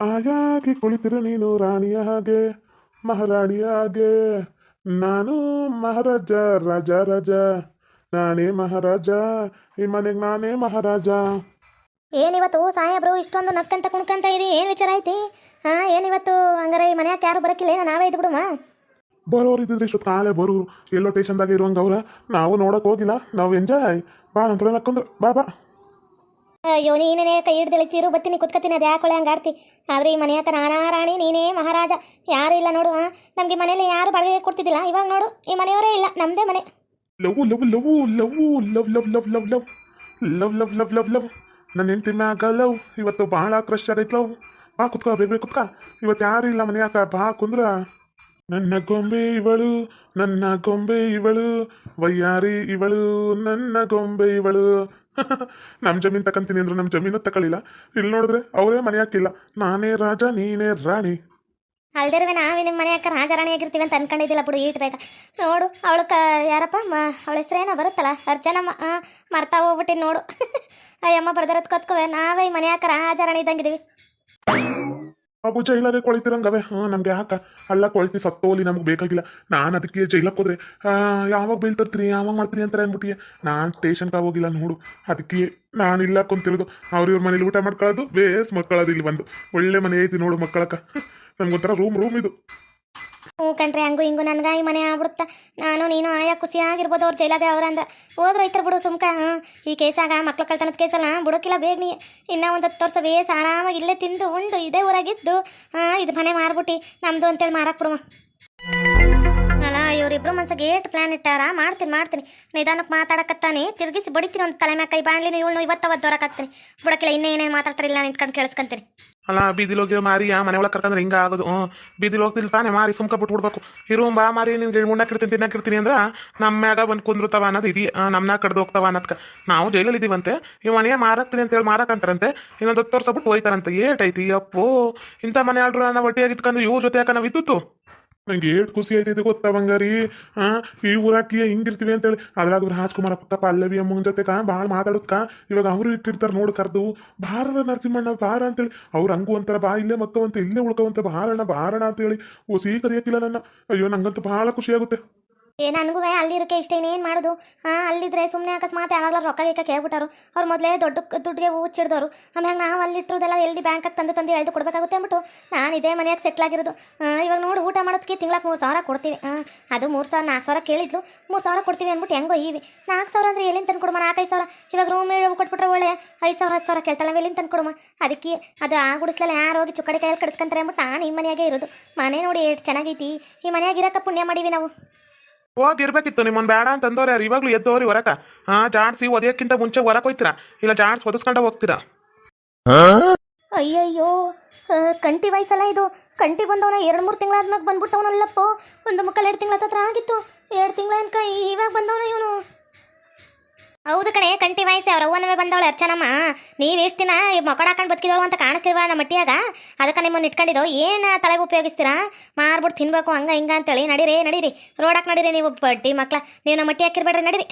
ಹಾಗಾಗಿ ಕುಳಿತಿರು ನೀನು ರಾಣಿಯ ಹಾಗೆ ಮಹಾರಾಣಿಯ ಹಾಗೆ. ನಾನು ಮಹಾರಾಜ ರಾಜ ರಾಜ. ನಾನೇ ಮಹಾರಾಜ ಈ ಮನೆಗೆ ನಾನೇ ಮಹಾರಾಜ. ಏನಿವತ್ತು ಸಾಹೇಬ್ರು ಇಷ್ಟೊಂದು ನಕ್ಕಂತ ಕುಣ್ಕಂತ ಇದಿ ಏನು ವಿಚಾರ ಐತಿ? ಹಾ ಏನಿವತ್ತು? ಹಂಗಾರೆ ಈ ಮನ್ಯಾಗ ಯಾರು ಬರಕಿಲ್ಲ ಏನ ನಾವೇ ಇದ್ದು ಬಿಡುಮ ಬರೋರು ಇದ್ದಿದ್ರೆ ಇಷ್ಟೊತ್ತು ಕಾಲೇ ಬರೋರು. ಎಲ್ಲೋ ಟೇಷನ್ದಾಗ ಇರುವಂಗೆ ಅವ್ರ. ನಾವು ನೋಡಕ್ ಹೋಗಿಲ್ಲ ನಾವು ಎಂಜಾಯ್ ಬಾ ನಕ್ಕೊಂಡ್ರು ಬಾ ಬಾ ಅಯ್ಯೋ ನೀನೇ ಕೈ ಹಿಡ್ದೆಳಿತೀರು ಬತ್ತೀನಿ ಕುತ್ಕತೀನಿ ಅದು ಯಾಕೊಳೆ ಹಂಗೆ ಆಡ್ತಿ ಆದರೆ ಈ ಮನೆಯಾಕ ನಾನಾ ರಾಣಿ ನೀನೇ ಮಹಾರಾಜ ಯಾರು ಇಲ್ಲ ನೋಡು ಹಾಂ ನಮಗೆ ಮನೇಲಿ ಯಾರು ಬಾಡಿಗೆ ಕೊಡ್ತಿದ್ದಿಲ್ಲ ಇವಾಗ ನೋಡು ಈ ಮನೆಯವರೇ ಇಲ್ಲ ನಮ್ಮದೇ ಮನೆ love love love love love love love love love love love love love love ನನ್ನ ಹೆಂಡತಿ ಮ್ಯಾಗ ಲವ್ ಇವತ್ತು ಭಾಳ ಕ್ರಶ್ ಆಗೈತೆ ಲವ್ ಬಾ ಕುತ್ಕೋ ಬೇಗ ಬೇಗ ಕುತ್ಕ ಇವತ್ತು ಯಾರು ಇಲ್ಲ ಮನೆಯಾಕ ಬಾ ಕುಂದ್ರ ನನ್ನ ಗೊಂಬೆ ಇವಳು, ನನ್ನ ಗೊಂಬೆ ಇವಳು, ವಯ್ಯಾರಿ ಇವಳು, ನನ್ನ ಗೊಂಬೆ ಇವಳು. ನಮ್ಮ ಜಮೀನು ತಕಂತೀನಿ ಅಂದ್ರೆ ನಮ್ಮ ಜಮೀನು ತಕೊಳ್ಳಿಲ್ಲ ಇಲ್ಲಿ ನೋಡಿದ್ರೆ ಅವರೇ ಮನೆಯಾಕಿಲ್ಲ ನಾನೇ ರಾಜ, ನೀನೇ ರಾಣಿ. ಅಲ್ದಿರುವೆ, ನಾವೇ ನಿಮ್ಮ ಮನೆ ಅಕ್ಕ ರಾಜ ರಾಣಿ ಆಗಿರ್ತೀವಿ ಅಂತ ಅನ್ಕೊಂಡಿದ್ದಿಲ್ಲ ಬಿಡು, ಈಟ್ ಬೇಗ. ನೋಡು, ಅವಳ ಕ, ಯಾರಪ್ಪ, ಮ, ಅವಳ ಹೆಸ್ರೇನೋ ಬರುತ್ತಲ್ಲ ಹಾಂ ಮರ್ತಾ ಹೋಗ್ಬಿಟ್ಟಿನಿ ನೋಡು. ಅಯ್ಯಮ್ಮ ಬರ್ದಿರೋದು ಕತ್ಕೋವೆ, ನಾವೇ ಮನೆ ಅಕ್ಕ ರಾಜ ರಾಣಿ ರಾಜರಾಣಿ ಇದ್ದಂಗಿದೀವಿ ಬಾಬು ಜೈಲಾಗೆ ಕೊಳಿತಿರಂಗವೆ. ಹಾಂ ನಮ್ಗೆ ಯಾಕ? ಅಲ್ಲ ಕೊಳ್ತಿ ಸತ್ತೋಲಿ ನಮ್ಗೆ ಬೇಕಾಗಿಲ್ಲ. ನಾನು ಅದಕ್ಕೆ ಜೈಲಕ್ಕೆ ಹೋದ್ರೆ ಆ, ಯಾವಾಗ ಬೀಳ್ತಿರ್ತೀನಿ ಯಾವಾಗ ಮಾಡ್ತೀನಿ ಅಂತಾರೆ ಅಂದ್ಬಿಟ್ಟಿಗೆ ನಾನು ಸ್ಟೇಷನ್ಗೆ ಹೋಗಿಲ್ಲ ನೋಡು. ಅದಕ್ಕೆ ನಾನು ಇಲ್ಲ ಕುಂತಿರೋದು ಅವ್ರಿವ್ರ ಮನೇಲಿ ಊಟ ಮಾಡ್ಕೊಳ್ಳೋದು ಬೇಸ್ ಮಕ್ಕಳದು ಇಲ್ಲಿ ಬಂದು. ಒಳ್ಳೆ ಮನೆ ಐತಿ ನೋಡು ಮಕ್ಕಳಕ್ಕ. ನಮ್ಗೊಂಥರ ರೂಮ್ ರೂಮ್ ಇದು. ಹ್ಞೂ ಕಣ್ರಿ, ಹಂಗು ಹಿಂಗು ನನ್ಗೆ ಈ ಮನೆ ಆಗ್ಬಿಡುತ್ತ. ನಾನು, ನೀನು, ಆಯಾ ಖುಷಿಯಾಗಿರ್ಬೋದು ಅವ್ರು ಜೈಲಾಗ ಅವ್ರಂದ ಹೋದ್ರೆ ಐತ್ರ ಬಿಡು ಸುಮ್ಕ ಈ ಕೇಸಾಗ ಮಕ್ಳು ಕಳ್ತನದ ಕೇಸಲ್ಲ ಬಿಡೋಕಿಲ್ಲ ಬೇಗ ನೀ. ಇನ್ನೂ ಒಂದು ಹತ್ತು ವರ್ಷ ಬೇಸ್ ಆರಾಮಾಗಿ ಇಲ್ಲೇ ತಿಂದು ಉಂಡು, ಇದೇ ಊರಾಗಿದ್ದು ಇದು ಮನೆ ಮಾರ್ಬಿಟ್ಟು ನಮ್ಮದು ಅಂತೇಳಿ ಮಾರಕ್ಕೆ ಬಿಡುವ. ಇವರಿಬ್ರು ಮನ್ಸಾಗ ಏಟ್ ಪ್ಲಾನ್ ಇಟ್ಟಾರ? ಮಾಡ್ತೀನಿ ಮಾಡ್ತೀನಿ. ನಿಧಾನಕ್ಕೆ ಮಾತಾಡಕತ್ತಾನೆ. ತಿರುಗಿಸಿ ಬಡಿತೀನಿ ಒಂದು ತಲೆ ಮ್ಯಾಗ ಕೈ ಬಾಣಲಿ ಇವಳು ಇವತ್ತವತ್ತು ಹೊರಕಾಗ್ತೀನಿ ಬುಡಕಿಲ್ಲ ಇನ್ನೇ ಏನೇನು ಮಾತಾಡ್ತಾರಿಲ್ಲ ನಿಂತ್ಕೊಂಡು ಕೇಳಿಸ್ಕೊಂತೀನಿ. ಅಲ್ಲ, ಬೀದಿಲ್ ಹೋಗಿ ಮಾರಿ, ಆ ಮನೆ ಒಳಗೆ ಕರ್ಕಂದ್ರೆ ಹಿಂಗೆ ಆಗೋದು. ಹ್ಞೂ ಬೀದಿ ಹೋಗ್ತಿಲ್ಲ ತಾನೇ, ಮಾರಿ ಸುಮ್ಕ ಬಿಟ್ಬಿಡ್ಬೇಕು ಇರು ಬಾ ಮಾರಿ, ನಿನ್ಗೆ ತಿನ್ನಕ್ಕೆ ಇರ್ತೀನಿ ಅಂದ್ರೆ ನಮ್ಮ ಮ್ಯಾಗ ಬಂದು ಕುಂದ್ರತಾವ ಅನ್ನೋದು ಇದೆಯಾ ನಮ್ಮನ್ನ ಕಡ್ದು ಹೋಗ್ತಾವ ಅನ್ನೋದ್ಕ. ನಾವು ಜೈಲಲ್ಲಿ ಇದೀವಂತೆ. ಈ ಮನೆಯ ಮಾರಾಕ್ತೀನಿ ಅಂತೇಳಿ ಮಾರಾಕಂತಾರಂತೆ. ಇನ್ನೊಂದು ಹತ್ತು ವರ್ಷ ಬಿಟ್ಟು ಹೋಯ್ತಾರಂತೆ. ಏಟೈತಿ ಅಪ್ಪೋ. ಇಂಥ ಮನೆ ಆಡ್ರು ನಾವು ಒಟ್ಟಿಯಾಗಿತ್ಕೊಂಡು ಇವ್ರ ಜೊತೆ ಯಾಕೆ ನಾವು ನಂಗೆ ಏಟ್ ಖುಷಿ ಆಯ್ತೈತೆ ಗೊತ್ತಾ ಬಂಗಾರಿ? ಆ, ಈ ಊರಾಕಿ ಹಿಂಗಿರ್ತೀವಿ ಅಂತೇಳಿ. ಅದ್ರಾಗ ರಾಜ್ಕುಮಾರ ಪಕ್ಕ ಪಲ್ಲವಿ ಅಮ್ಮನ ಜೊತೆ ಭಾಳ ಮಾತಾಡೋದ್ಕ. ಇವಾಗ ಅವ್ರು ಇಟ್ಟಿರ್ತಾರೆ ನೋಡು ಕರ್ದು. ಬಾರ ನರಸಿಂಹಣ್ಣ ಬಾರ ಅಂತೇಳಿ. ಅವ್ರು ಹಂಗು ಅಂತಾರ ಬಾ, ಇಲ್ಲೇ ಮಕ್ಕವಂತ, ಇಲ್ಲೇ ಉಳ್ಕವಂತ ಬಾರಣ ಬಾರಣ ಅಂತೇಳಿ. ಓ ಸಿಹಿ ಕರಿಯಕ್ಕಿಲ್ಲ ನನ್ನ. ಅಯ್ಯೋ, ನಂಗಂತೂ ಭಾಳ ಖುಷಿ ಆಗುತ್ತೆ. ಏ, ನನಗೂ ಅಲ್ಲಿರೋಕೆ ಇಷ್ಟ ಏನು ಮಾಡೋದು? ಹಾಂ ಅಲ್ಲಿದ್ರೆ ಸುಮ್ಮನೆ ಅಕಸ್ಮಾತ್ ಯಾವಾಗಲೂ ರೊಕ್ಕ ಗೀಕ ಕೇಳ್ಬಿಟ್ಟರು. ಅವ್ರು ಮೊದಲೇ ದೊಡ್ಡ ದುಡ್ಡಿಗೆ ಹುಚ್ಚಿಡ್ದವ್ರು ಆಮ್ಯಾಗ ನಾವು ಅಲ್ಲಿಟ್ಟಿರೋದೆಲ್ಲ ಎಲ್ಲಿ ಬ್ಯಾಂಕಾಗ ತಂದು ತಂದು ಎಳ್ದು ಕೊಡಬೇಕಾಗುತ್ತೆ ಅಂದ್ಬಿಟ್ಟು ನಾನು ಇದೇ ಮನೆಯಾಗ ಸೆಟ್ಲ್ ಆಗಿರೋದು. ಇವಾಗ ನೋಡಿ, ಊಟ ಮಾಡೋದಕ್ಕೆ ತಿಂಗ್ಳಕ್ಕೆ ಮೂರು ಸಾವಿರ ಕೊಡ್ತೀವಿ. ಅದು ಮೂರು ಸಾವಿರ ನಾಲ್ಕು ಸಾವಿರ ಕೇಳಿದ್ಲು. ಮೂರು ಸಾವಿರ ಕೊಡ್ತೀವಿ ಅಂದ್ಬಿಟ್ಟು ಹೆಂಗೋ ಇವಿ ನಾಲ್ಕು ಸಾವಿರ ಅಂದರೆ ಎಲ್ಲಿಂದ ತಂದು ಕೊಡಮ್ಮ ನಾಲ್ಕೈದು ಸಾವಿರ. ಇವಾಗ ರೂಮ್ ಕೊಟ್ಬಿಟ್ರೆ ಒಳ್ಳೆ ಐದು ಸಾವಿರ, ಹತ್ತು ಸಾವಿರ ಕೇಳ್ತಾಳೆ. ಎಲ್ಲಿಂದ ತಂದು ಕೊಡಮ್ಮ ಅದಕ್ಕೆ ಅದು ಆ ಗುಡಿಸ್ಲೆಲ್ಲ ಯಾರು ಹೋಗಿ ಚುಕ್ಕಡೆ ಕೈಯಲ್ಲಿ ಕಡಿಸ್ಕೊಂತಾರೆ ಅಂದ್ಬಿಟ್ಟು ನಾನು ಈ ಮನೆಯಾಗೆ ಇರೋದು. ಮನೆ ನೋಡಿ ಎಷ್ಟು ಚೆನ್ನಾಗೈತಿ. ಈ ಮನೆಯಾಗ ಇರಕ್ಕೆ ಪುಣ್ಯ ಮಾಡೀವಿ ನಾವು. ಹೋಗಿ ಇರ್ಬೇಕಿತ್ತು, ನಿಮ್ಮನ್ ಬೇಡ ಅಂತ ಅಂದವ್ರು ಯಾರು? ಇವಾಗ್ಲೂ ಎದ್ದೋರಿ ಹೊರಕ. ಹಾ, ಜಾಡ್ಸಿ ಒದೆಯಕ್ಕಿಂತ ಮುಂಚೆ ಹೊರಕ್ ಹೋಯ್ತೀರಾ? ಇಲ್ಲ, ಜಾಡ್ಸ್ ಒದಿಸ್ಕೊಂಡ ಹೋಗ್ತೀರಾ? ಅಯ್ಯಯ್ಯೋ ಕಂಟಿ ವಯಸ್ಸಲ್ಲ ಇದು. ಕಂಟಿ ಬಂದವನ ಎರಡ್ ಮೂರ್ ತಿಂಗಳಾದ್ಮೇಲೆ ಬಂದ್ಬಿಟ್ಟವನಲ್ಲಪ್ಪ. ಒಂದು ಮುಕ್ಕಲ್ ಎರಡು ತಿಂಗಳ ಹತ್ರ ಆಗಿತ್ತು. ಎರಡ್ ತಿಂಗಳ ಅನ್ಕ ಇವಾಗ ಬಂದವನ ಇವನು. ಹೌದು ಕಣೆ ಕಂಟಿ ವಾಯ್ಸಿ ಅವ್ರ ಅವ್ವನವೇ ಬಂದವಳು ಅರ್ಚನಮ್ಮ. ನೀವು ಎಷ್ಟು ದಿನ ಮಕ್ಕಳು ಹಾಕೊಂಡು ಬದುಕಿದವರು ಅಂತ ಕಾಣಿಸ್ತಿಲ್ವ ನಮ್ಮ ಮಟ್ಟಿಯಾಗ? ಅದಕ್ಕೆ ನಿಮ್ಮನ್ನು ಇಟ್ಕೊಂಡಿದ್ದು, ಏನು ತಲೆಗೆ ಉಪಯೋಗಿಸ್ತೀರಾ? ಮಾರ್ಬಿಟ್ಟು ತಿನ್ಬೇಕು, ಹಂಗೆ ಹಿಂಗ ಅಂತೇಳಿ. ನಡೀರಿ ನಡೀರಿ. ರೋಡಕ್ಕೆ ನಡೀರಿ ನೀವು ಬಡ್ಡಿ ಮಕ್ಳ. ನೀವು ನಮ್ಮ ಮಟ್ಟಿ ಹಾಕಿರ್ಬೇಡ್ರಿ, ನಡೀರಿ.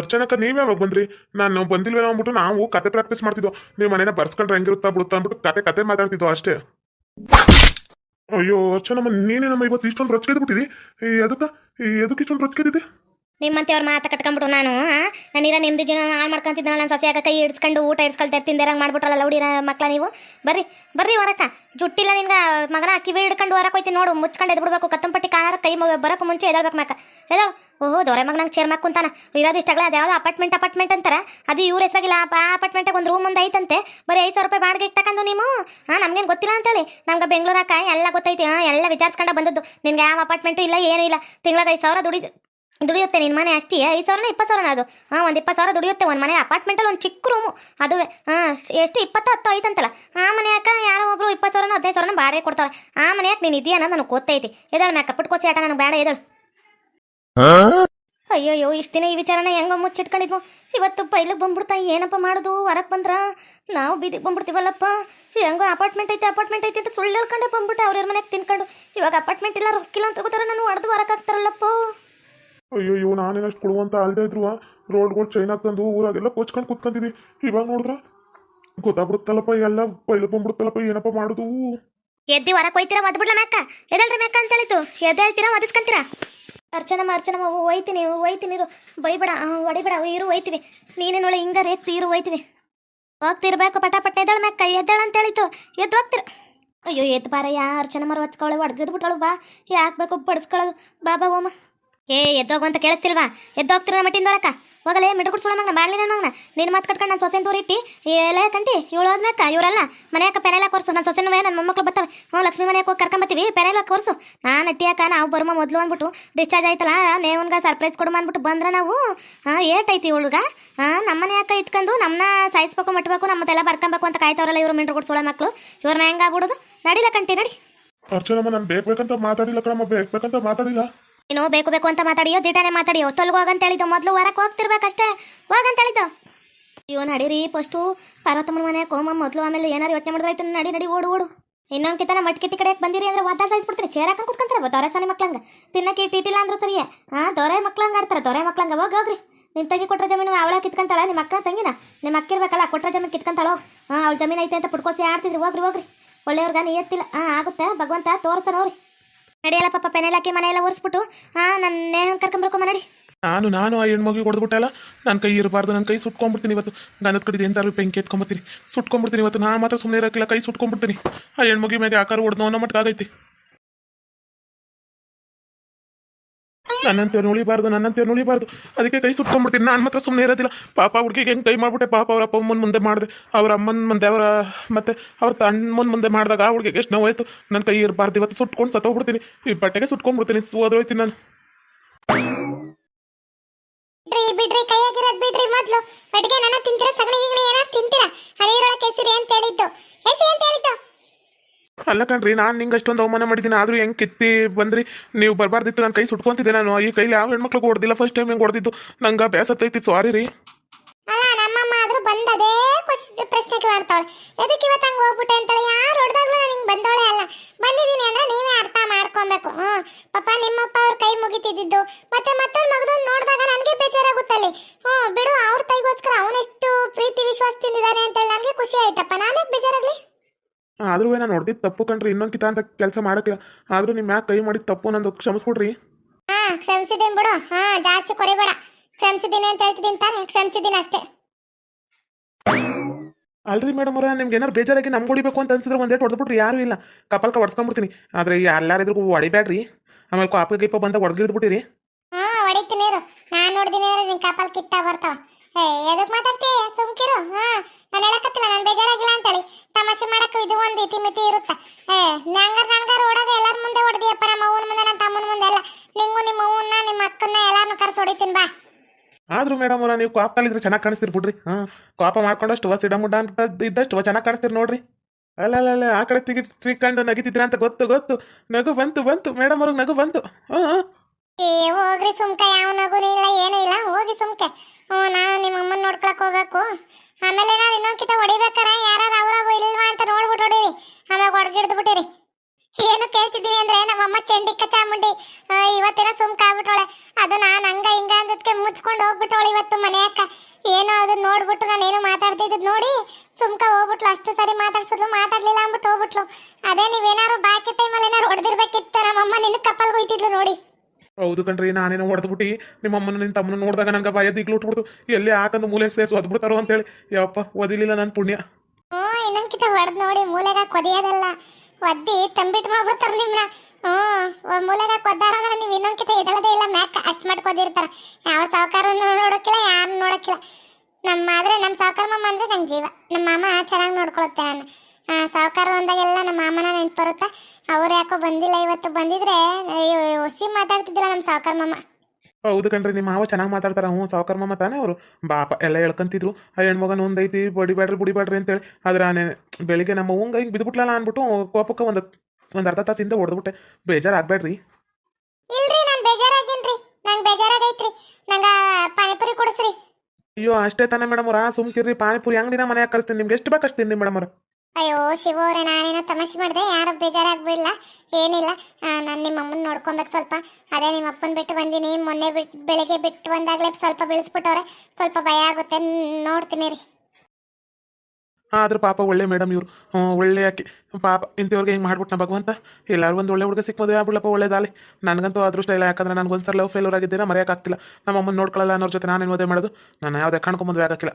ಅರ್ಚನಕ್ಕ ನೀವೇ ಯಾವಾಗ ಬಂದ್ರಿ? ನಾನು ಬಂದಿಲ್ವೇನೋ ಅಂದ್ಬಿಟ್ಟು ನಾವು ಕತೆ ಪ್ರಾಕ್ಟೀಸ್ ಮಾಡ್ತಿದ್ದೋ. ನೀವು ಮನೇನ ಬರ್ಸ್ಕೊಂಡ್ರೆ ಹೆಂಗಿರುತ್ತಾ ಬಿಡುತ್ತಾ ಅಂದ್ಬಿಟ್ಟು ಕತೆ ಕತೆ ಮಾತಾಡ್ತಿದ್ದೋ ಅಷ್ಟೇ. ಅಯ್ಯೋ, ಅರ್ಚನಮ್ಮ ನೀನೇ ನಮ್ಮ ಇವತ್ತು ಇಷ್ಟೊಂದು ರೊಚ್ಚಿಗೆ ಅದಕ್ಕೆ ಎದಕ್ಕ? ಇಷ್ಟೊಂದು ರೊಚ್ಚಿಗೆ ನಿಮ್ಮಂತೆಯವ್ರ ಮಾತ ಕಟ್ಕೊಂಡ್ಬಿಟ್ಟು ನಾನು ನಾನಿರ ನೆಮ್ಮದಿ ಜೀವನ ಹಾಳು ಮಾಡ್ಕೊಂತಿದ್ದೆ ನಾನು ಸೊಸೆಯಾಗ ಕೈ ಹಿಡ್ಸ್ಕೊಂಡು ಊಟ ಹಿಡ್ಸ್ಕೊಳ್ತಾ ಹಂಗೆ ಮಾಡ್ಬಿಟ್ರಲ್ಲ ಲೌಡಿರ ಮಕ್ಕಳ ನೀವು? ಬರ್ರಿ ಬರ್ರಿ ಹೊರಕ ಜುಟ್ಟಿಲ್ಲ ನಿನ್ಗೆ, ಮಗನ ಕಿವಿ ಹಿಡ್ಕೊಂಡು ಹೊರಕ್ಕೆ ಹೋಯ್ತೀನಿ ನೋಡು, ಮುಚ್ಕೊಂಡು ಎದ್ಬಿಡ್ಬೇಕು, ಕತ್ತಂಪಟ್ಟಿ ಕಾರ ಕೈ ಬರೋಕೆ ಮುಂಚೆ ಎದಳ್ಬೇಕು ಮಕ್ಕ. ಎದೋ ಓಹೋ, ದೊರೆ ಮಗ ನಂಗೆ ಚೇರ್ ಕುಂತಾನ. ಇರೋದು ಇಷ್ಟಾಗಲ್ಲ ಅದು ಯಾವ್ದು ಅಪಾರ್ಟ್ಮೆಂಟ್ ಅಪಾರ್ಟ್ಮೆಂಟ್ ಅಂತಾರ. ಅದು ಇವ್ರ ಹೆಸರಾಗಿಲ್ಲ, ಆ ಅಪಾರ್ಟ್ಮೆಂಟಾಗ ಒಂದು ರೂಮ್ ಒಂದು ಐತಂತೆ. ಬರೀ ಐದು ಸಾವಿರ ರೂಪಾಯಿ ಬಾಡಿಗೆ ತಗೊಂಡು ನೀವು? ಹಾಂ ನಮ್ಗೇನು ಗೊತ್ತಿಲ್ಲ ಅಂತೇಳಿ. ನಮ್ಗೆ ಬೆಂಗಳೂರಾಕ ಎಲ್ಲ ಗೊತ್ತೈತಿ ಹಾಂ ಎಲ್ಲ ವಿಚಾರಿಸ್ಕೊಂಡು ಬಂದದ್ದು. ನಿನ್ಗೆ ಯಾವ ಅಪಾರ್ಟ್ಮೆಂಟು ಇಲ್ಲ, ಏನೂ ಇಲ್ಲ. ತಿಂಗ್ಳಿಗೆ ಐದು ಸಾವಿರ ದುಡಿ ದುಡಿಯುತ್ತೆ ನಿನ್ನ ಮನೆ ಅಷ್ಟೇ. ಐದು ಸಾವಿರನ ಇಪ್ಪತ್ತು ಸಾವಿರನ ಅದು? ಹಾಂ, ಒಂದು ಇಪ್ಪತ್ತು ಸಾವಿರ ದುಡಿಯುತ್ತೆ ಒಂದು ಮನೆ ಅಪಾರ್ಟ್ಮೆಂಟಲ್ಲಿ ಒಂದು ಚಿಕ್ಕ ರೂಮು ಅದುವೆ ಹಾಂ, ಎಷ್ಟು? ಇಪ್ಪತ್ತು ಹತ್ತು ಐತಂತಲ್ಲ ಆ ಮನೆಯಾಕ ಯಾರೋ ಒಬ್ಬರು ಇಪ್ಪತ್ತು ಸಾವಿರನ, ಹದಿನೈದು ಸಾವಿರನ ಬಾಡಿಗೆ ಕೊಡ್ತಾರೆ ಆ ಮನೆಯಾಕ ನೀನು ಇದೆಯಾ ಅನ್ನೋದು ನನಗೆ ಗೊತ್ತೈತಿ. ಎದಳು ಮ್ಯಾಕ ಕೋಸಿ ಆಟ ನನಗೆ ಬೇಡ ಎದಳು ಅಯ್ಯೋಯ್ಯೋ, ಇಷ್ಟು ದಿನ ಈ ವಿಚಾರನ ಹೆಂಗ ಮುಚ್ಚಿಟ್ಕೊಂಡಿದ್ವು. ಇವತ್ತು ಪೈಲಿಗೆ ಬಂದ್ಬಿಡ್ತಾ, ಏನಪ್ಪ ಮಾಡೋದು? ಹೊರಗೆ ಬಂದ್ರ? ನಾವು ಬೀದಿಗೆ ಬಂದ್ಬಿಡ್ತೀವಲ್ಲಪ್ಪ. ಹೆಂಗೋ ಅಪಾರ್ಟ್ಮೆಂಟ್ ಐತೆ ಅಪಾರ್ಟ್ಮೆಂಟ್ ಐತೆ ಅಂತ ಸುಳ್ಳು ಹೇಳ್ಕೊಂಡೆ ಬಂದ್ಬಿಟ್ಟು. ಅವ್ರ ಮನೆಗೆ ತಿನ್ಕೊಂಡು. ಇವಾಗ ಅಪಾರ್ಟ್ಮೆಂಟ್ ಇಲ್ಲ, ರೊಕ್ಕಿಲ್ಲ ಅಂತ ಗೊತ್ತಾರ ನಾನು ಹೊಡೆದು ಹೊರಗೆ ಹಾಕ್ತಾರಲ್ಲಪ್ಪ. ಅಯ್ಯೋ ನಾನು ನಾನೇನಷ್ಟು ಕೊಡುವಂತ ಅಲ್ದೇ ಇದ್ರು ರೋಡ್ಗಳು ಚೈನ್ ಹಾಕೊಂಡು ಊರಾಗೆಲ್ಲ ಕೊಚ್ಕೊಂಡು ಕುತ್ಕೊಂತಿದ್ವಿ ಇವಾಗ ನೋಡಿದ್ರ? ಗೊತ್ತಾಗ್ಬಿಡುತ್ತಲ್ಲಪ್ಪ, ಎಲ್ಲ ಪೈಲ ಬಂದ್ಬಿಡುತ್ತಲ್ಲಪ್ಪ, ಏನಪ್ಪ ಮಾಡುದು? ಎದ್ದಿ ಹೊರಗೆ ಹೋಯ್ತೀರಾ, ಒದ್ಬಿಡ್ಲ ಮ್ಯಾಕ? ಎದಲ್ರಿ ಮ್ಯಾಕ ಅಂತ ಹೇಳಿತು ಎದ್ದೇಳ್ತೀರಾ ಒದಿಸ್ಕೊಂತೀರಾ? ಅರ್ಚನಮ್ಮ ಅರ್ಚನಮ್ಮ ಹೋಯ್ತೀನಿ ಹೋಯ್ತೀನಿ, ಇರು. ಬೈಬೇಡ ಒಡಿಬೇಡ ಇರು, ಹೋಯ್ತೀವಿ. ನೀನೇನೊಳೆ ಹಿಂಗ ರೇತಿ ಇರು, ಹೋಯ್ತೀವಿ. ಹೋಗ್ತಿರ್ಬೇಕು, ಪಟ ಪಟ್ಟ ಎದ್ದಾಳ ಮ್ಯಾಕ ಎದ್ದಾಳ ಅಂತ ಹೇಳಿತು ಎದ್ದು ಹೋಗ್ತೀರ? ಅಯ್ಯೋ, ಎದ್ದು ಬಾರಯ್ಯ ಅರ್ಚನಮ್ಮ ಹೊಚ್ಕೊಳ್ಳೆ ಹೊಡೆದು ಬಿಟ್ಟಳು ಬಾ. ಯಾಕೆ ಬೇಕು ಬಡಿಸ್ಕೊಳ್ಳೋದು ಬಾಬಾ ಓಮ ಏ, ಎದ್ದೋಗು ಅಂತ ಕೇಳಿಸ್ತಿಲ್ವಾ? ಎದ್ದೋಗ್ತಿರ ಮಟ್ಟಿಂದೊಳಕ ಹೋಗಲೇ, ಮಿಟ್ಟು ಕುಡ್ಸೋಳ ಮಗನ ಮಾಡ್ಲಿ ನನ್ನ ನಿನ್ನ ಮಾತು ಕಟ್ಕೊಂಡು ನನ್ನ ಸೊಸೆನ ದೂರ ಇಟ್ಟು ಎಲ್ಲ ಕಂಟಿ, ಇವಳು ಹೋದ್ಮ್ಯಾಕ ಇವರೆಲ್ಲ ಮನ್ಯಾಕ ಪೆನೆಲ್ಲ ಕೊರ್ಸು ನನ್ನ ಸೊಸೆನೂ ನನ್ನ ಮೊಮ್ಮಕ್ಳು ಬರ್ತಾವೆ ಹ್ಞೂ, ಲಕ್ಷ್ಮಿ ಮನೆಗೆ ಹೋಗಿ ಕರ್ಕೊಂಬತ್ತೀವಿ ಪೆನೆಲ್ಲ ಕೊರ್ಸು ನಾನು ಅಟ್ಟಿಯಾಕ ನಾವು ಬರ್ಮ ಮೊದಲು ಅಂದ್ಬಿಟ್ಟು ಡಿಸ್ಚಾರ್ಜ್ ಆಯ್ತಲ್ಲ, ನೇವನ್ಗ ಸರ್ಪ್ರೈಸ್ ಕೊಡು ಅಂದ್ಬಿಟ್ಟು ಬಂದ್ರೆ ನಾವು ಏಟ್ ಏಟೈತಿ ಇವಳುಗ. ನಮ್ಮ ಮನ್ಯಾಕ ಇತ್ಕೊಂಡು ನಮ್ಮನ್ನ ಸಾಯಿಸ್ಬೇಕು, ಮಟ್ಬೇಕು ನಮ್ಮದೆಲ್ಲ ಬರ್ಕೊಬೇಕು ಅಂತ ಕಾಯ್ತವ್ರಲ್ಲ ಇವರು ಮಿಂಟ್ರು ಕೊಡ್ಸೋಳ ಮಕ್ಕಳು ಇವ್ರನ್ನ ಹೆಂಗೆ ಆಗ್ಬಿಡೋದು? ನಡಿಲ್ಲ ಕಂಟಿ, ನಡಿ. ಅರ್ಚನಮ್ಮ ನಾನು ಬೇಕು ಬೇಕಂತ ಮಾತಾಡಿಲ್ಲ ಕಣಮ್ಮ, ಬೇಕು ಬೇಕಂತ ಮಾತಾಡಿಲ್ಲ. ನೀನು ಬೇಕು ಬೇಕು ಅಂತ ಮಾತಾಡಿಯೋ, ದಿಟಾನೆ ಮಾತಾಡಿಯೋ ತೊಲಗು ಹೋಗಂತ ಹೇಳಿದ್ದು ಮೊದಲು ಹೊರಕ್ಕೆ ಹೋಗ್ತಿರ್ಬೇಕಷ್ಟೇ. ಹೋಗಂತ ಹೇಳಿದ್ದು ಅಯ್ಯೋ, ನಡೀರಿ ಫಸ್ಟು ಪಾರ್ವತಮ್ಮನ ಮನೆ, ಕೋಮ, ಮೊದಲು ಆಮೇಲೆ ಏನಾರು ಯೋಚನೆ ಮಾಡಿದ್ರೆ ನಡಿ ನಡಿ, ಓಡು ಓಡು. ಇನ್ನೊಂದು ಕಿತನ ಮಟ್ಕಿತ್ತಿ ಕಡೆ ಬಂದಿರಿ ಅಂದ್ರೆ ಒದ್ದ ಸಾಯಿಸ್ಬಿಡ್ತೀರಿ. ಚೇರ್ ಹಾಕೊಂಡು ಕುತ್ಕೊಂತಾರೆ ದೊರೆ ಮಕ್ಳಂಗೆ ಮಕ್ಳಂಗ. ತಿನ್ನಕ್ಕೆ ಇಟ್ಟಿಲ್ಲ ಅಂದ್ರೂ ಸರಿಯೇ. ಹಾಂ ದೊರೆ ಮಕ್ಳಂಗ ಆಡ್ತಾರೆ, ದೊರೆ ಮಕ್ಳಂಗ. ಹೋಗಿ, ಹೋಗ್ರಿ. ನಿನ್ ತಂಗಿ ಕೊಟ್ಟರೆ ಜಮೀನು, ಅವಳ ಕಿತ್ಕೊಂತಾಳೆ ನಿಮ್ಮ ಅಕ್ಕ ತಂಗಿನ? ನಿಮ್ಮ ಅಕ್ಕ ಇರ್ಬೇಕಲ್ಲ ಕೊಟ್ಟರೆ ಜಮೀನು ಹೋಗಿ ಹಾಂ ಅವಳ ಜಮೀನು ಐತೆ ಅಂತ ಪುಡ್ಕೋಸಿ ಆಡ್ತಿದ್ರು. ಹೋಗ್ರಿ ಹೋಗ್ರಿ. ಒಳ್ಳೆಯವ್ರಿಗೆ ನಿಯತ್ತಿಲ್ಲ. ಹಾಂ ಆಗುತ್ತೆ, ಭಗವಂತ ತೋರ್ಸ್ತಾನ ಹೋಗ್ರಿ ನಡಿಯಲ್ಲ ಪಾಪ ಪೆನೆಲಾಕಿ ಮನೆಯೆಲ್ಲ ಒರೆಸ್ಬಿಟ್ಟು. ಹಾ ನನ್ನ ನೇಹನ್ ಕರ್ಕೊಂಬರ್ಕೊಂಬ ನಡಿ ನಾನು ನಾನು ಆ ಹೆಣ್ಮಗಿಗೆ ಹೊಡೆದ್ಬಿಟ್ಟಲ್ಲ ನನ್ನ ಕೈ ಇರಬಾರ್ದು ನನ್ನ ಕೈ ಸುಟ್ಕೊಂಡ್ಬಿಡ್ತೀನಿ ಇವತ್ತು. ಗಂಧದ ಕಡೆ ಎಂತಾರು ಬೆಂಕಿ ಎತ್ಕೊಂಬತ್ತೀನಿ ಸುಟ್ಕೊಂಡ್ಬಿಡ್ತೀನಿ ಇವತ್ತು. ನಾನು ಮಾತ್ರ ಸುಮ್ಮನೆ ಇರೋಕ್ಕಿಲ್ಲ, ಕೈ ಸುಟ್ಕೊಂಡ್ಬಿಡ್ತೀನಿ. ಆ ಹೆಣ್ಮಗಿ ಮೇಲೆ ಆಕಾರ ಹೊಡೆದು ಅನ್ನೋ ಮಟ್ಟಾಗೈತಿ ನನ್ನಂತೆ ಉಳಿಬಾರ್ದು ನನ್ನಂತೆ ಉಳಿಬಾರ್ದು ಅದಕ್ಕೆ ಕೈ ಸುಟ್ಕೊಂಡ್ಬಿಡ್ತೀನಿ. ನಾನು ಮಾತ್ರ ಸುಮ್ಮನೆ ಇರೋದಿಲ್ಲ. ಪಾಪ ಹುಡುಗಿಗೆ ಹೆಂಗೆ ಕೈ ಮಾಡಿಬಿಟ್ಟೆ? ಪಾಪ ಅವ್ರ ಅಪ್ಪ ಅಮ್ಮನ ಮುಂದೆ ಮಾಡಿದೆ. ಅವ್ರ ಅಮ್ಮನ ಮುಂದೆ, ಅವರ ಮತ್ತೆ ಅವ್ರ ತಣ್ಣ ಮುಂದೆ ಮಾಡಿದಾಗ ಆ ಹುಡುಗಿಗೆ ಎಷ್ಟು ನೋವಾಯ್ತು. ನನ್ನ ಕೈ ಇರಬಾರ್ದು. ಇವತ್ತು ಸುಟ್ಕೊಂಡು ಸತ್ತೋಗ್ಬಿಡ್ತೀನಿ. ಈ ಬಟ್ಟೆಗೆ ಸುಟ್ಕೊಂಡ್ಬಿಡ್ತೀನಿ. ಹೋದ್ರೋಯ್ತೀನಿ ನಾನು. ಬಿಡ್ರಿ ಬಿಡ್ರಿ ಬಿಡ್ರಿ ಮೊದ್ಲು. ಅಡ್ಗೆ, ನನ್ನ ತಿಂತೀರಾ ಸಗಣಿ, ಗಿಗಣಿ ಏನಾದ್ರು ತಿಂತೀರಾ? ಹರಿರೊಳಗೆ ಹೆಸರಿ ಅಂತ ಹೇಳಿದ್ದು. ಹೆಸರಿ ಅಂತ ಹೇಳಿದ್ದು. ಅಲ್ಲ ಕಣ್ರಿ, ನಾನು ನಿಂಗೆ ಅಷ್ಟೊಂದು ಅವಮಾನ ಮಾಡಿದ್ದೀನಿ ಆದರೂ ಹೆಂಗೆ ಕಿತ್ತಿ ಬಂದ್ರಿ? ನೀವು ಬರಬಾರ್ದಿತ್ತು ನನ್ನ ಕೈ ಸುಟ್ಕೊಂತಿದ್ದೆ ನಾನು. ಈ ಕೈಲಿ ಯಾವ ಹೆಣ್ಮಕ್ಳು ಹೊಡೆದಿಲ್ಲ ಫಸ್ಟ್ ಟೈಮ್ ಹೆಂಗೆ ಹೊಡೆದಿದ್ದು? ನಂಗೆ ಬೇಸತ್ತೈತಿ ಸಾರಿ ರೀ. ಅಲ್ಲ, ನಮ್ಮಮ್ಮ ಆದ್ರೂ ಬಂದದೇ ಪ್ರಶ್ನೆ ಮಾಡ್ತಾಳೆ ಎದಕ್ಕೆ ಇವತ್ತು ಹಂಗೆ ಹೋಗ್ಬಿಟ್ಟೆ ಅಂತಾಳೆ ಯಾರು ಹೊಡೆದಾಗ್ಲೂ ನಾನು ಹಿಂಗೆ ಬಂದವಳೆ ಅಲ್ಲ. ಬಂದಿದ್ದೀನಿ ಅಂದ್ರೆ ನೀವೇ ಅರ್ಥ ಮಾಡ್ಕೊಬೇಕು. ಹ್ಞೂ ಪಾಪ ನಿಮ್ಮಪ್ಪ ಅವ್ರ ಕೈ ಮುಗಿತಿದ್ದಿದ್ದು, ಮತ್ತೆ ಮತ್ತೊಂದು ಮಗದೊಂದು ನೋಡಿದಾಗ ನನಗೆ ಬೇಜಾರಾಗುತ್ತಲ್ಲಿ. ಹ್ಞೂ ಬಿಡು, ಅವ್ರ ಕೈಗೋಸ್ಕರ ಅವನೆಷ್ಟು ಪ್ರೀತಿ ವಿಶ್ವಾಸ ತಿಂದಿದ್ದಾನೆ ಅಂತೇಳಿ ನನಗೆ ಖುಷಿ ಆಯ್ತಪ್ಪ ನಾನೇ ಬೇಜಾರಾಗ್ಲಿ ಆದ್ರೂ ನಾನು ನೋಡ್ತಿದ್ದು ತಪ್ಪು ಕಣ್ರಿ ಇನ್ನೊಂದು ಕಿತ ಅಂತ ಕೆಲಸ ಮಾಡೋಕ್ಕಿಲ್ಲ. ಆದ್ರೂ ನಿಮ್ಮ ಮ್ಯಾಗ ಕೈ ಮಾಡಿದ ತಪ್ಪು ನಂದು ಕ್ಷಮಿಸ್ಬಿಡ್ರಿ ಹಾ ಕ್ಷಮಿಸಿದ್ದೀನಿ ಬಿಡು. ಹಾ ಜಾಸ್ತಿ ಕೊರಿಬೇಡ ಕ್ಷಮಿಸಿದ್ದೀನಿ ಅಂತ ಹೇಳ್ತಿದ್ದೀನಿ ತಾನೇ ಕ್ಷಮಿಸಿದ್ದೀನಿ ಅಷ್ಟೇ. ಅಲ್ರಿ ಮೇಡಮ್ ಅವ್ರ ನಿಮ್ಗೆ ಏನಾರು ಬೇಜಾರಾಗಿ ನಮ್ಗೆ ಹೊಡಿಬೇಕು ಅಂತ ಅನ್ಸಿದ್ರೆ ಒಂದೇಟ್ ಹೊಡೆದ್ಬಿಟ್ರಿ ಯಾರು ಇಲ್ಲ. ಕಪಲ್ಕ ಹೊಡ್ಸ್ಕೊಂಡ್ಬಿಡ್ತೀನಿ ಆದ್ರೆ ಎಲ್ಲಾರಿದ್ರಿಗೂ ಹೊಡಿಬೇಡ್ರಿ ಆಮೇಲೆ ಕಾಪ ಗೀಪ ಬಂದ ಹೊಡೆದಿಡ್ಬಿಟ್ಟಿರಿ ಹಾ ಹೊಡಿತೀನಿ ನಾನು ಅಂದ್ರೆ ನಿನ್ ಕಪಲ್ ಕಿತ್ತ ಬರ್ತಾವ. ಏ ಮಾತಾಡ್ತೀಯ ಸುಮ್ಕಿರು ಹಾ, ನಾನು ಹೇಳಕತ್ತಿಲ್ಲ, ನಾನು ಬೇಜಾರಾಗಿಲ್ಲ ಅಂತೇಳಿ. ತಮಾಷೆ ಮಾಡಕ್ಕೂ ಇದು ಒಂದು ಇತಿ ಮಿತಿ ಇರುತ್ತೆ? ಏ ನಂಗಾರ ನಂಗಾರ ಓಡೋದು ಎಲ್ಲರ ಮುಂದೆ ಹೊಡೆದಿಯಪ್ಪ ನಮ್ಮ ಅವ್ವನ ಮುಂದೆ ನನ್ನ ತಮ್ಮನ ಮುಂದೆ ಎಲ್ಲ. ನಿಂಗು ನಿಮ್ಮ ಅವ್ವನ್ನ, ನಿಮ್ಮ ಅಕ್ಕನ್ನ ಎಲ್ಲಾರನ್ನ ಕರ್ಸಿ ಹೊಡಿತೀನಿ ಬಾ. ಆದ್ರೂ ಮೇಡಮ್ ಅವ್ರ ನೀವು ಕಾಪಲ್ಲಿದ್ರೆ ಚೆನ್ನಾಗಿ ಕಾಣಿಸ್ತೀರಿ ಬಿಡ್ರಿ. ಹಾ, ಕಾಪ ಮಾಡ್ಕೊಂಡಷ್ಟು ಸಿಡ ಮುಡ್ಡ ಅಂತ ಇದ್ದಷ್ಟು ಚೆನ್ನಾಗಿ ಕಾಣಿಸ್ತೀರಿ ನೋಡ್ರಿ. ಅಲ್ಲ ಅಲ್ಲ ಅಲ್ಲ ಆ ಕಡೆ ತಿಗಿ ಶ್ರೀಕಂಡು ನಗಿತಿದ್ರ ಅಂತ ಗೊತ್ತು ಗೊತ್ತು. ನಗು ಬಂತು ಬಂತು. ಮೇಡಮ್ ಅವ್ರಿಗೆ ನಗು ಬಂತು. ಹಾಂ. ಏ, ಹೋಗ್ರಿ ಸುಮ್ಕ ಯಾವ ಇಲ್ಲ, ಏನೂ ಇಲ್ಲ, ಹೋಗಿ ಸುಮ್ಕೆ. ಹ್ಞೂ, ನಾನು ನಿಮ್ಮ ಅಮ್ಮನ ನೋಡ್ಕೊಳಕ್ ಹೋಗ್ಬೇಕು. ಆಮೇಲೆ ನಾವು ಇನ್ನೊಂದ್ಕಿತ ಹೊಡಿಬೇಕಾರ ಯಾರು ಅವ್ರಾಗು ಇಲ್ವಾ ಅಂತ ನೋಡ್ಬಿಟ್ಟು ಹೊಡೀರಿ. ಆಮೇಲೆ ಹೊಡ್ಗಿಡ್ದು ಬಿಟ್ಟಿರಿ. ಏನು ಕೇಳ್ತಿದ್ದೀವಿ ಅಂದ್ರೆ ನಮ್ಮಮ್ಮ ಚಂಡಿಕ ಚಾಮುಂಡಿ ಇವತ್ತೇನೋ ಸುಮ್ಕ ಆಗ್ಬಿಟ್ಟೋಳೆ ಅದು ನಾನು ಹಂಗ ಹಿಂಗ ಅಂದಕ್ಕೆ ಮುಚ್ಕೊಂಡು ಹೋಗ್ಬಿಟ್ಟೋಳು ಇವತ್ತು ಮನೆಯಕ್ಕ ಏನೋ ಅದನ್ನ ನೋಡ್ಬಿಟ್ಟು ನಾನು ಏನು ಮಾತಾಡ್ತಿದ್ದು ನೋಡಿ, ಸುಮ್ಕ ಹೋಗ್ಬಿಟ್ಲು. ಅಷ್ಟು ಸರಿ ಮಾತಾಡ್ಸಿದ್ಲು, ಮಾತಾಡ್ಲಿಲ್ಲ ಅಂದ್ಬಿಟ್ಟು ಹೋಗ್ಬಿಟ್ಲು. ಅದೇ ನೀವೇನಾದ್ರು ಬಾಕಿ ಟೈಮಲ್ಲಿ ಏನಾರು ಹೊಡೆದಿರ್ಬೇಕಿತ್ತು ನಮ್ಮಮ್ಮ ನಿನ್ನ ಕಪ್ಪಲ್ಗೆ ಹೋಯ್ತಿದ್ಲು ನೋಡಿ. ಹೌದು ಕಣ್ರಿ, ನಾನೇನೋ ಹೊಡೆದ್ಬಿಟ್ಟು. ನಿಮ್ಮ ಅಮ್ಮನ ನಿನ್ನ ತಮ್ಮನ ನೋಡಿದಾಗ ನಂಗೆ ಭಯ ದಿಗ್ಲು ಉಟ್ಬಿಡ್ತು ಎಲ್ಲಿ ಹಾಕಂದು ಮೂಲೆ ಸೇರಿಸಿ ಒದ್ಬಿಡ್ತಾರೋ ಅಂತೇಳಿ. ಯಪ್ಪ, ಒದಿಲಿಲ್ಲ ನನ್ನ ಪುಣ್ಯ. ಹ್ಞೂ, ಇನ್ನೊಂದ್ಕಿತ ಹೊಡೆದು ನೋಡಿ, ಮೂಲೆಗ ಕೊದಿಯೋದಲ್ಲ. ಒದ್ದಿ ತಂಬಿಟ್ಟು ಮಾಡ್ಬಿಡ್ತಾರ ನಿಮ್ಮನ್ನ ಹ್ಞೂ ಮೂಲೆಗ ಕೊದ್ದಾರ ಅಂದ್ರೆ ನೀವು ಇನ್ನೊಂದ್ಕಿತ ಇದಳದೇ ಇಲ್ಲ, ಮ್ಯಾಕ್ ಅಷ್ಟು ಮಾಡಿ ಕೊದಿರ್ತಾರ. ಯಾವ ಸಾವುಕಾರನ್ನು ನೋಡೋಕ್ಕಿಲ್ಲ ಯಾರನ್ನು ನೋಡೋಕ್ಕಿಲ್ಲ. ನಮ್ಮ ಆದ್ರೆ ನಮ್ಮ ಸಾವುಕಾರ ಮಾಮ ಅಂದ್ರೆ ನಂಗೆ ಜೀವ. ನಮ್ಮ ಮಾಮ ಚೆನ್ನಾಗಿ ನೋಡ್ಕೊಳುತ್ತೆ ನಾನು. ಸಾವುಕಾರ ಅಂದಾಗೆಲ್ಲ ನಮ್ಮ ಮಾಮನ ನೆನಪು ಬರುತ್ತೆ ಅವ್ರು ಯಾಕೋ ಬಂದಿಲ್ಲ ಇವತ್ತು? ಬಂದಿದ್ರೆ ಅಯ್ಯೋ ಹೊಸಿ ಮಾತಾಡ್ತಿದ್ದಿಲ್ಲ ನಮ್ಮ ಸಾವುಕಾರ ಮಾಮ. ಹೌದು ಕಣ್ರಿ ನಿಮ್ಮ ಮಾವ ಚೆನ್ನಾಗಿ ಮಾತಾಡ್ತಾರ. ಹ್ಞೂ ಸಾವುಕಾರ ಮಾಮ ತಾನೇ ಅವರು. ಬಾಪ ಎಲ್ಲ ಹೇಳ್ಕೊಂತಿದ್ರು ಆ ಹೆಣ್ಮಗನ ಒಂದೈತಿ ಬಡಿಬೇಡ್ರಿ ಬುಡಿಬೇಡ್ರಿ ಅಂತೇಳಿ. ಆದ್ರೆ ಆನೆ ಬೆಳಿಗ್ಗೆ ನಮ್ಮ ಹಂಗ ಹಿಂಗೆ ಬಿದ್ಬಿಟ್ಲಲ್ಲ ಅಂದ್ಬಿಟ್ಟು ಕೋಪಕ್ಕೆ ಒಂದು ಒಂದು ಅರ್ಧ ತಾಸಿಂದ ಹೊಡೆದ್ಬಿಟ್ಟೆ ಬೇಜಾರಾಗಬೇಡ್ರಿ. ಇಲ್ರಿ ನಾನು ಬೇಜಾರಾಗೇನ್ರಿ. ನಂಗೆ ಬೇಜಾರಾಗೈತ್ರಿ. ನಂಗೆ ಪಾನಿಪುರಿ ಕೊಡಿಸ್ರಿ. ಅಯ್ಯೋ ಅಷ್ಟೇ ತಾನೇ ಮೇಡಮ್ ಅವ್ರ. ಸುಮ್ಕಿರ್ರಿ ಪಾನಿಪುರಿ ಅಂಗಡಿನ ಮನೆಯಾಗ ಕಳಿಸ್ತೀನಿ. ನಿಮ್ಗೆ ಎಷ್ಟು ಬೇಕು ಅಷ್ಟು ತಿನ್ನಿ ಮೇಡಮ್ ಅವ್ರ. ಅಯ್ಯೋ, ಶಿವ ಅವರೇ, ನಾನೇನೋ ತಮಾಷೆ ಮಾಡಿದೆ. ಯಾರು ಬೇಜಾರಾಗ್ಬಿಡ್ಲ. ಏನಿಲ್ಲ. ನಾನು ನಿಮ್ಮ ಅಮ್ಮನ ನೋಡ್ಕೊಬೇಕು ಸ್ವಲ್ಪ, ಅದೇ ನಿಮ್ಮ ಅಪ್ಪನ ಬಿಟ್ಟು ಬಂದೀನಿ. ಮೊನ್ನೆ ಬಿಟ್ಟು ಬೆಳಗ್ಗೆ ಬಿಟ್ಟು ಬಂದಾಗಲೇ ಸ್ವಲ್ಪ ಬೆಳೆಸ್ಬಿಟ್ಟವ್ರೆ. ಸ್ವಲ್ಪ ಭಯ ಆಗುತ್ತೆ. ನೋಡ್ತೀನಿ ರೀ ಆದ್ರೆ ಪಾಪ ಒಳ್ಳೆ ಮೇಡಮ್ ಇವ್ರು. ಒಳ್ಳೆ ಯಾಕೆ ಪಾಪ, ಇಂಥವ್ರಿಗೆ ಹಿಂಗೆ ಮಾಡ್ಬಿಟ್ನ ಭಗವಂತ. ಎಲ್ಲರೂ ಒಂದು ಒಳ್ಳೆ ಹುಡುಗ ಸಿಕ್ಕ ಮದುವೆ ಒಳ್ಳೇದಾಲಿ ನನಗಂತೂ ಅದೃಷ್ಟ ಇಲ್ಲ. ಯಾಕಂದ್ರೆ ನನಗೆ ಒಂದ್ಸಲ ಲವ್ ಫೇಲ್ಯೂರ್ ಆಗಿದ್ದೀನಿ ಮರೆಯೋಕ್ಕಾಗ್ತಿಲ್ಲ ನಮ್ಮ ಅಮ್ಮನ ನೋಡ್ಕೊಳ್ಳಲ್ಲ ಅನ್ನೋರ ಜೊತೆ ನಾನೇನು ಮದುವೆ ಮಾಡೋದು? ನಾನು ಯಾವುದೇ ಕಾರಣಕ್ಕೂ ಮದುವೆ ಆಗಕ್ಕಿಲ್ಲ.